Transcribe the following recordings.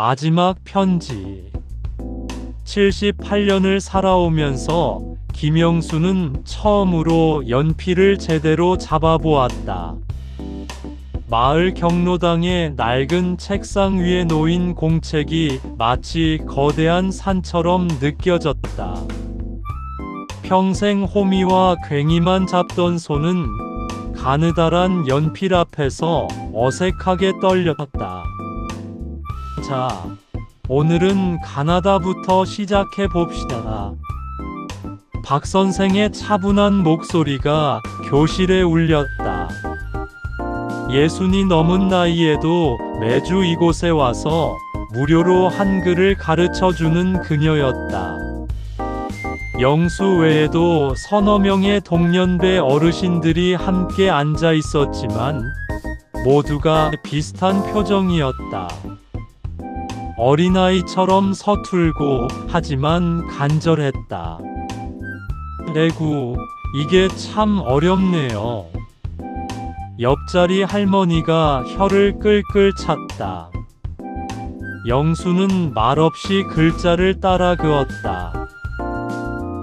마지막 편지. 78년을 살아오면서 김영수는 처음으로 연필을 제대로 잡아보았다. 마을 경로당의 낡은 책상 위에 놓인 공책이 마치 거대한 산처럼 느껴졌다. 평생 호미와 괭이만 잡던 손은 가느다란 연필 앞에서 어색하게 떨렸다. 자, 오늘은 가나다부터 시작해 봅시다. 박 선생의 차분한 목소리가 교실에 울렸다. 예순이 넘은 나이에도 매주 이곳에 와서 무료로 한글을 가르쳐 주는 그녀였다. 영수 외에도 서너 명의 동년배 어르신들이 함께 앉아 있었지만 모두가 비슷한 표정이었다. 어린아이처럼 서툴고 하지만 간절했다. 레구, 이게 참 어렵네요. 옆자리 할머니가 혀를 끌끌 찼다. 영수는 말없이 글자를 따라 그었다.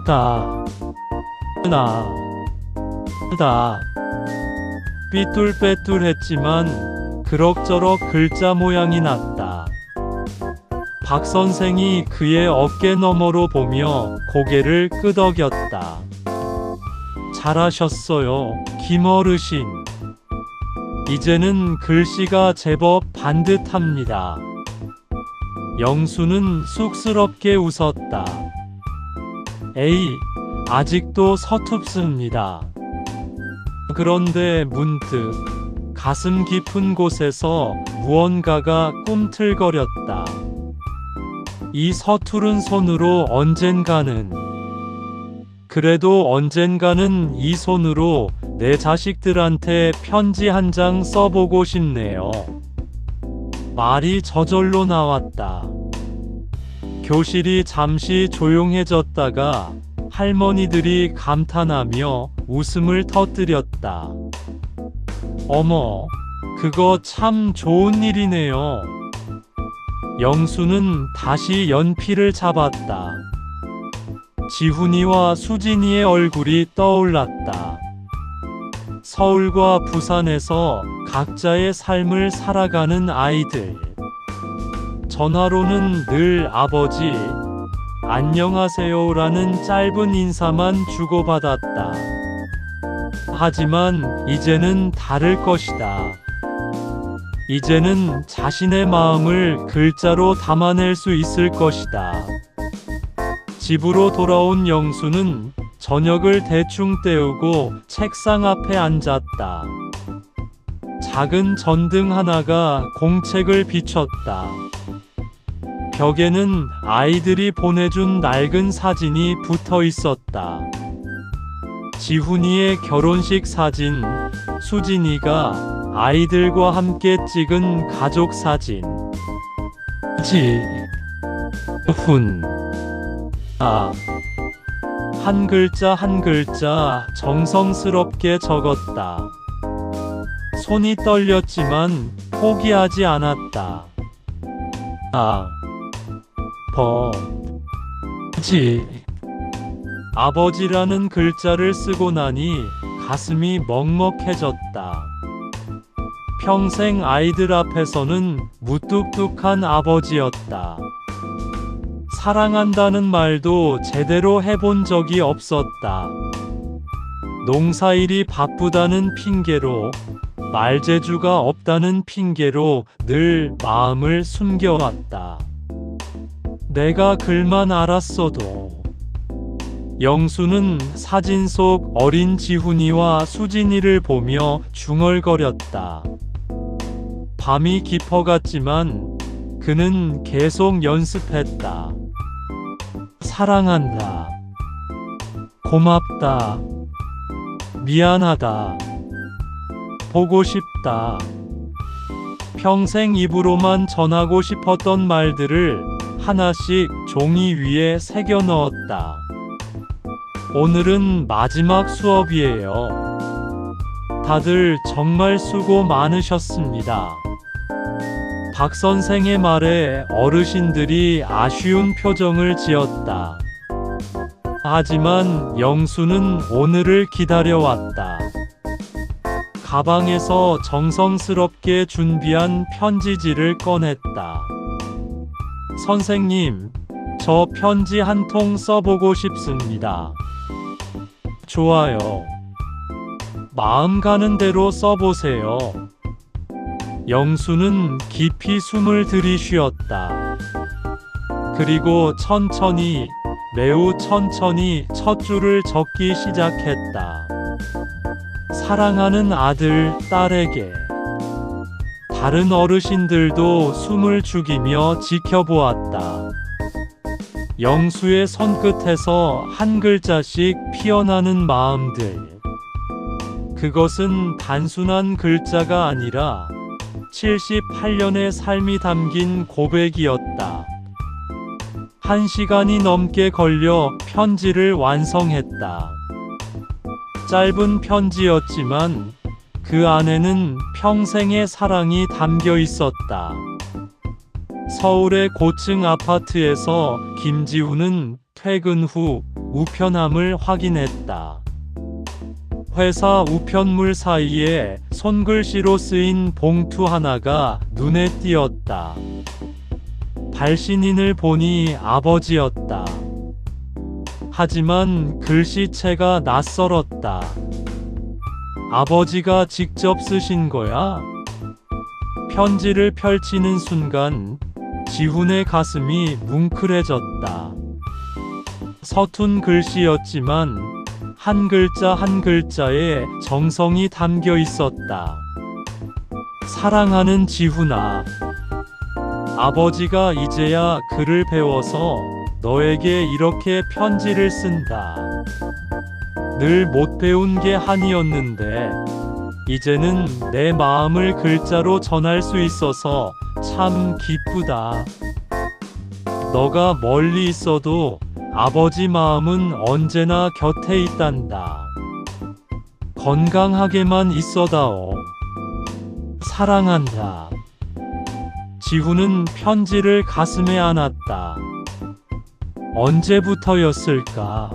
다, 나, 다. 삐뚤빼뚤했지만 그럭저럭 글자 모양이 났다. 박 선생이 그의 어깨 너머로 보며 고개를 끄덕였다. 잘하셨어요, 김어르신. 이제는 글씨가 제법 반듯합니다. 영수는 쑥스럽게 웃었다. 에이, 아직도 서툽습니다. 그런데 문득 가슴 깊은 곳에서 무언가가 꿈틀거렸다. 이 서투른 손으로 언젠가는 그래도 언젠가는 이 손으로 내 자식들한테 편지 한 장 써보고 싶네요. 말이 저절로 나왔다. 교실이 잠시 조용해졌다가 할머니들이 감탄하며 웃음을 터뜨렸다. 어머, 그거 참 좋은 일이네요. 영수는 다시 연필을 잡았다. 지훈이와 수진이의 얼굴이 떠올랐다. 서울과 부산에서 각자의 삶을 살아가는 아이들. 전화로는 늘 아버지, 안녕하세요라는 짧은 인사만 주고받았다. 하지만 이제는 다를 것이다. 이제는 자신의 마음을 글자로 담아낼 수 있을 것이다. 집으로 돌아온 영수는 저녁을 대충 때우고 책상 앞에 앉았다. 작은 전등 하나가 공책을 비췄다. 벽에는 아이들이 보내준 낡은 사진이 붙어 있었다. 지훈이의 결혼식 사진, 수진이가 아이들과 함께 찍은 가족 사진. 지, 훈, 아. 한 글자 한 글자 정성스럽게 적었다. 손이 떨렸지만 포기하지 않았다. 아, 버, 지. 아버지라는 글자를 쓰고 나니 가슴이 먹먹해졌다. 평생 아이들 앞에서는 무뚝뚝한 아버지였다. 사랑한다는 말도 제대로 해본 적이 없었다. 농사일이 바쁘다는 핑계로, 말재주가 없다는 핑계로 늘 마음을 숨겨왔다. 내가 글만 알았어도. 영수는 사진 속 어린 지훈이와 수진이를 보며 중얼거렸다. 밤이 깊어갔지만 그는 계속 연습했다. 사랑한다. 고맙다. 미안하다. 보고 싶다. 평생 입으로만 전하고 싶었던 말들을 하나씩 종이 위에 새겨 넣었다. 오늘은 마지막 수업이에요. 다들 정말 수고 많으셨습니다. 박 선생의 말에 어르신들이 아쉬운 표정을 지었다. 하지만 영수는 오늘을 기다려왔다. 가방에서 정성스럽게 준비한 편지지를 꺼냈다. 선생님, 저 편지 한 통 써보고 싶습니다. 좋아요. 마음 가는 대로 써보세요. 영수는 깊이 숨을 들이쉬었다. 그리고 천천히, 매우 천천히 첫 줄을 적기 시작했다. 사랑하는 아들, 딸에게. 다른 어르신들도 숨을 죽이며 지켜보았다. 영수의 손끝에서 한 글자씩 피어나는 마음들. 그것은 단순한 글자가 아니라 78년의 삶이 담긴 고백이었다. 한 시간이 넘게 걸려 편지를 완성했다. 짧은 편지였지만 그 안에는 평생의 사랑이 담겨 있었다. 서울의 고층 아파트에서 김지우는 퇴근 후 우편함을 확인했다. 회사 우편물 사이에 손글씨로 쓰인 봉투 하나가 눈에 띄었다. 발신인을 보니 아버지였다. 하지만 글씨체가 낯설었다. 아버지가 직접 쓰신 거야? 편지를 펼치는 순간 지훈의 가슴이 뭉클해졌다. 서툰 글씨였지만 한 글자 한 글자에 정성이 담겨 있었다. 사랑하는 지훈아. 아버지가 이제야 글을 배워서 너에게 이렇게 편지를 쓴다. 늘 못 배운 게 한이었는데, 이제는 내 마음을 글자로 전할 수 있어서 참 기쁘다. 너가 멀리 있어도 아버지 마음은 언제나 곁에 있단다. 건강하게만 있어다오. 사랑한다. 지훈은 편지를 가슴에 안았다. 언제부터였을까?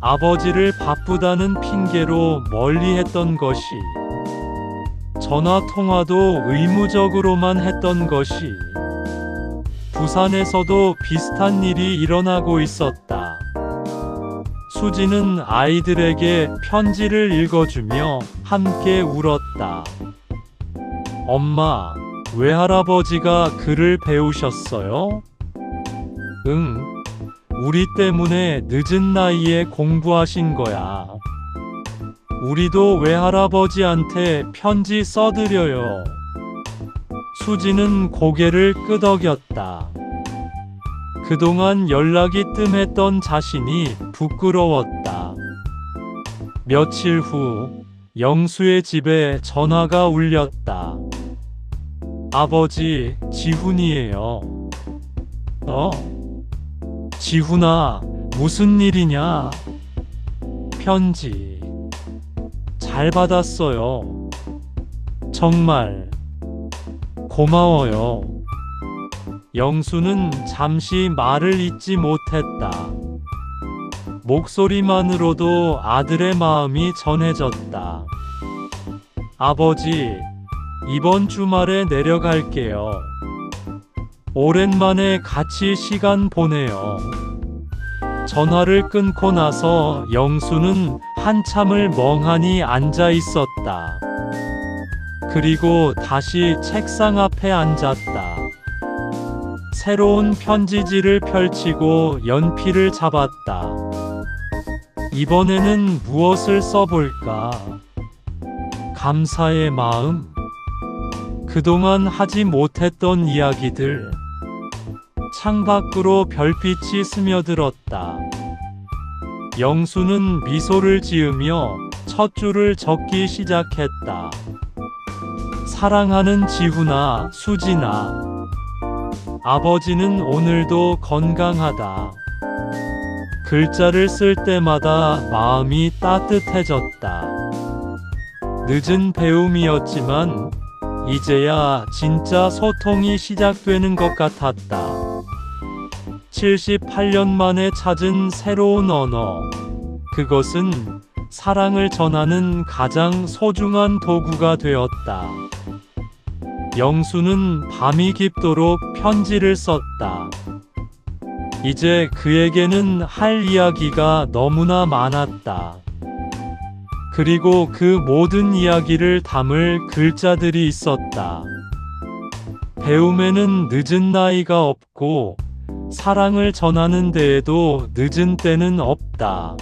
아버지를 바쁘다는 핑계로 멀리 했던 것이, 전화 통화도 의무적으로만 했던 것이, 부산에서도 비슷한 일이 일어나고 있었다. 수지는 아이들에게 편지를 읽어주며 함께 울었다. 엄마, 외할아버지가 글을 배우셨어요? 응. 우리 때문에 늦은 나이에 공부하신 거야. 우리도 외할아버지한테 편지 써드려요. 수지는 고개를 끄덕였다. 그동안 연락이 뜸했던 자신이 부끄러웠다. 며칠 후, 영수의 집에 전화가 울렸다. 아버지, 지훈이에요. 어? 지훈아, 무슨 일이냐? 편지. 잘 받았어요. 정말. 고마워요. 영수는 잠시 말을 잇지 못했다. 목소리만으로도 아들의 마음이 전해졌다. 아버지, 이번 주말에 내려갈게요. 오랜만에 같이 시간 보내요. 전화를 끊고 나서 영수는 한참을 멍하니 앉아 있었다. 그리고 다시 책상 앞에 앉았다. 새로운 편지지를 펼치고 연필을 잡았다. 이번에는 무엇을 써볼까? 감사의 마음? 그동안 하지 못했던 이야기들. 창밖으로 별빛이 스며들었다. 영수는 미소를 지으며 첫 줄을 적기 시작했다. 사랑하는 지훈아, 수진아. 아버지는 오늘도 건강하다. 글자를 쓸 때마다 마음이 따뜻해졌다. 늦은 배움이었지만 이제야 진짜 소통이 시작되는 것 같았다. 78년 만에 찾은 새로운 언어. 그것은 사랑을 전하는 가장 소중한 도구가 되었다. 영수는 밤이 깊도록 편지를 썼다. 이제 그에게는 할 이야기가 너무나 많았다. 그리고 그 모든 이야기를 담을 글자들이 있었다. 배움에는 늦은 나이가 없고, 사랑을 전하는 데에도 늦은 때는 없다.